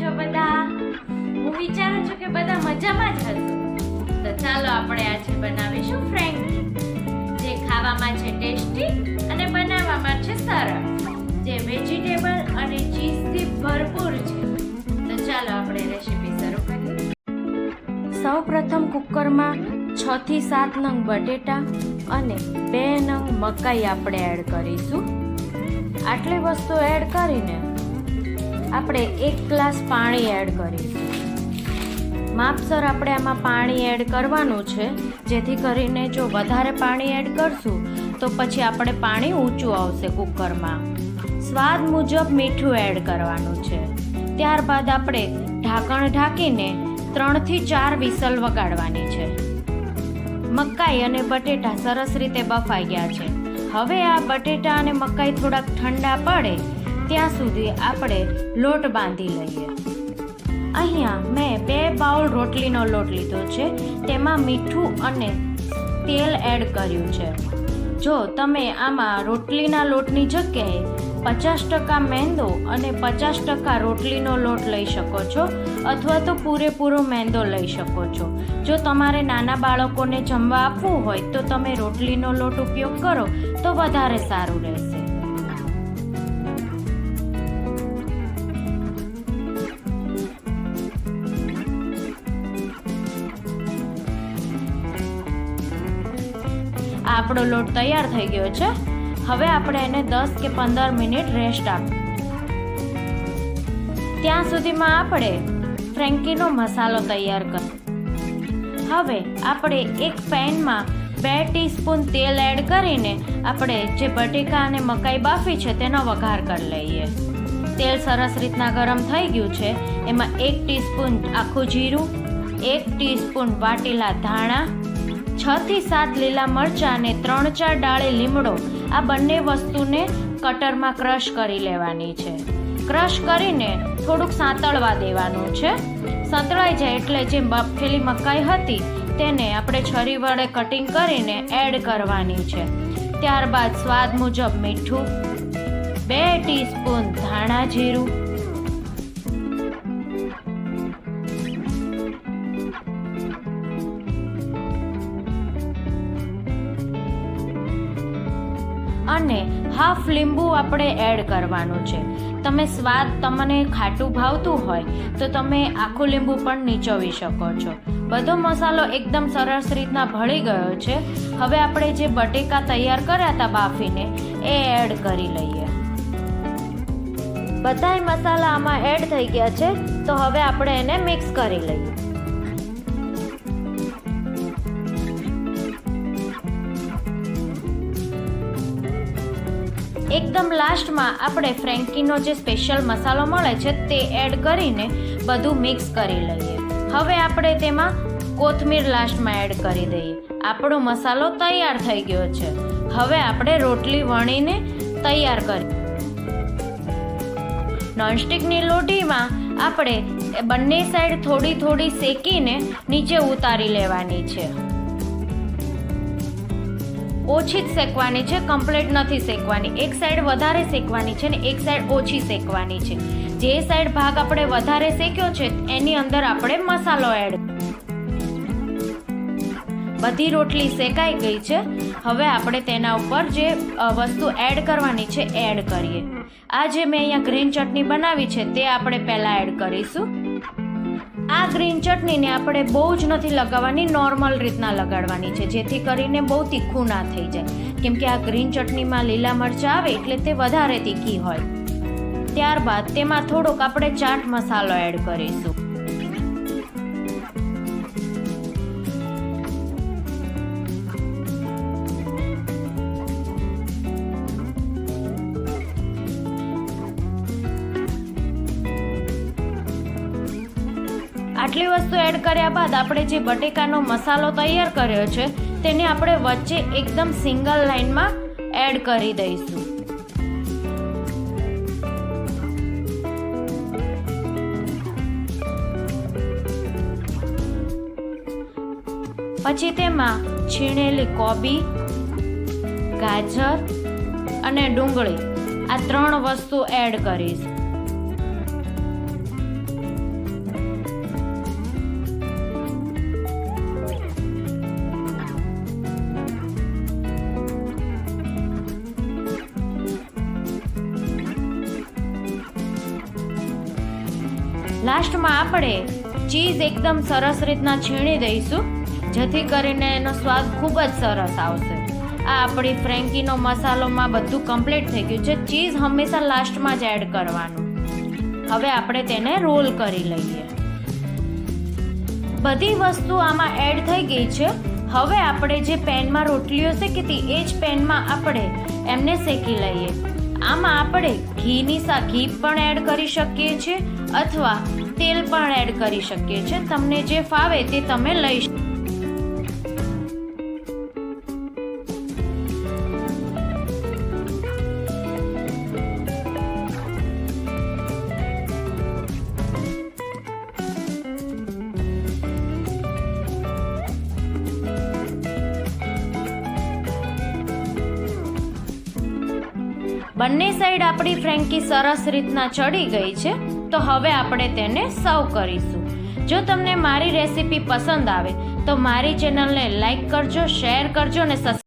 છો બધા? હું વિચારું છું કે બધા મજામાં જ હશો. તો ચાલો આપણે આજે બનાવીશું ફ્રેન્કી જે ખાવામાં છે ટેસ્ટી અને બનાવવામાં છે સરળ જે વેજીટેબલ અને ચીઝથી ભરપૂર છે. તો ચાલો આપણે રેસીપી શરૂ કરીએ. સૌ પ્રથમ કુકરમાં છ થી સાત નંગ બટેટા અને બે નંગ મકાઈ આપણે એડ કરીશું. આટલી વસ્તુ એડ કરીને આપણે એક ગ્લાસ પાણી એડ કરીશું. માપસર આપણે આમાં પાણી એડ કરવાનું છે. જેથી કરીને જો વધારે પાણી એડ કરશું, તો પછી આપણે પાણી ઊંચું આવશે કુકરમાં. સ્વાદ મુજબ મીઠું એડ કરવાનું છે. ત્યારબાદ આપણે ઢાંકણ ઢાંકીને ત્રણથી ચાર વિસલ વગાડવાની છે. મકાઈ અને બટેટા સરસ રીતે બફાઈ ગયા છે. હવે આ બટેટા અને મકાઈ થોડાક ઠંડા પડે ત્યાં સુધી આપણે લોટ બાંધી લઈએ. અહીંયા મેં બે બાઉલ રોટલીનો લોટ લીધો છે. તેમાં મીઠું અને તેલ એડ કર્યું છે. જો તમે આમાં રોટલીના લોટની જગ્યાએ પચાસ ટકા મેંદો અને પચાસ ટકા રોટલીનો લોટ લઈ શકો છો અથવા તો પૂરેપૂરો મેંદો લઈ શકો છો. જો તમારે નાના બાળકોને જમવા આપવું હોય તો તમે રોટલીનો લોટ ઉપયોગ કરો તો વધારે સારું રહેશે. આપણો લોટ તૈયાર થઈ ગયો છે. હવે આપણે એને દસ કે પંદર મિનિટ રેસ્ટ આપ ત્યાં સુધીમાં આપણે ફ્રેન્કીનો મસાલો તૈયાર કર હવે આપણે એક પેનમાં બે ટીસ્પૂન તેલ એડ કરીને આપણે જે બટેકા અને મકાઈ બાફી છે તેનો વઘાર કરી લઈએ. તેલ સરસ રીતના ગરમ થઈ ગયું છે. એમાં એક ટીસ્પૂન આખું જીરું, એક ટીસ્પૂન વાટેલા ધાણા છ થી સાત લીલા મરચાં અને ત્રણ ચાર ડાળી લીમડો આ બંને વસ્તુને કટરમાં ક્રશ કરી લેવાની છે. ક્રશ કરીને થોડુંક સાંતળવા દેવાનું છે. સંતળાઈ જાય એટલે જે બફેલી મકાઈ હતી તેને આપણે છરી વડે કટિંગ કરીને એડ કરવાની છે. ત્યારબાદ સ્વાદ મુજબ મીઠું, બે ટીસ્પૂન ધાણા જીરું અને હાફ લીંબુ આપણે એડ કરવાનું છે. તમે સ્વાદ તમને ખાટું ભાવતું હોય, તો તમે આખું લીંબુ પણ નીચોવી શકો છો. બધો મસાલો એકદમ સરસ રીતના ભળી ગયો છે. હવે આપણે જે બટેકા તૈયાર કર્યા હતા બાફીને, એ એડ કરી લઈએ. બધાય મસાલા આમાં એડ થઈ ગયા છે, તો હવે આપણે એને મિક્સ કરી લઈએ. એકદમ લાસ્ટમાં આપણે ફ્રેન્કીનો જે સ્પેશિયલ મસાલો મળે છે તે એડ કરીને બધું મિક્સ કરી લઈએ. હવે આપણે તેમાં કોથમીર લાસ્ટમાં એડ કરી દઈએ. આપણો મસાલો તૈયાર થઈ ગયો છે. હવે આપણે રોટલી વણીને તૈયાર કરી. નોનસ્ટિકની લોટીમાં આપણે બંને સાઈડ થોડી થોડી શેકીને નીચે ઉતારી લેવાની છે. ઓછી જ શેકવાની છે કમ્પ્લીટ નથી શેકવાની. એક સાઈડ વધારે શેકવાની છે ને એક સાઈડ ઓછી શેકવાની છે. જે સાઈડ ભાગ આપણે વધારે શેક્યો છે, એની અંદર આપણે મસાલો એડ બધી રોટલી શેકાઈ ગઈ છે. હવે આપણે તેના ઉપર જે વસ્તુ એડ કરવાની છે એડ કરીએ. આ જે મેં અહીંયા ગ્રીન ચટણી બનાવી છે, તે આપણે પહેલાં એડ કરીશું. આ ગ્રીન ચટણીને આપણે બહુ જ નથી લગાવવાની નોર્મલ રીતના લગાડવાની છે, જેથી કરીને બહુ તીખું ના થઈ જાય. કેમ કે આ ગ્રીન ચટણીમાં લીલા મરચાં આવે એટલે તે વધારે તીખી હોય. ત્યારબાદ તેમાં થોડોક આપણે ચાટ મસાલો એડ કરીશું. આટલી વસ્તુ એડ કર્યા બાદ આપણે જે બટેકાનો મસાલો તૈયાર કર્યો છે, તેને આપણે વચ્ચે એકદમ સિંગલ લાઇનમાં એડ કરી દઈશું. પછી તેમાં છીણેલી કોબી, ગાજર અને ડુંગળી આ ત્રણ વસ્તુ એડ કરીશ. લાસ્ટમાં આપણે ચીઝ એકદમ સરસ રીતના છીણી દઈશું, જેથી કરીને એનો સ્વાદ ખૂબ જ સરસ આવશે. આ આપણી ફ્રેન્કીનો મસાલોમાં બધું કમ્પ્લીટ થઈ ગયું છે. ચીઝ હંમેશા લાસ્ટમાં જ એડ કરવાનું. હવે આપણે તેને રોલ કરી લઈએ. બધી વસ્તુ આમાં એડ થઈ ગઈ છે. હવે આપણે જે પેનમાં રોટલીઓ શેકી એ જ પેનમાં આપણે એમને શેકી લઈએ. આમાં આપણે ઘીની સા, ઘી પણ એડ કરી શકીએ છીએ. અથવા તેલ પણ એડ કરી શકીએ છીએ. તમને જે ફાવે તે તમે લઈ શકો. બંને સાઈડ આપણી ફ્રેન્કી સરસ રીતના ચડી ગઈ છે. તો હવે આપણે તેને સર્વ કરીશું. જો તમને મારી રેસીપી પસંદ આવે, તો મારી ચેનલને લાઈક કરજો શેર કરજો અને સબસ્ક્રાઈબ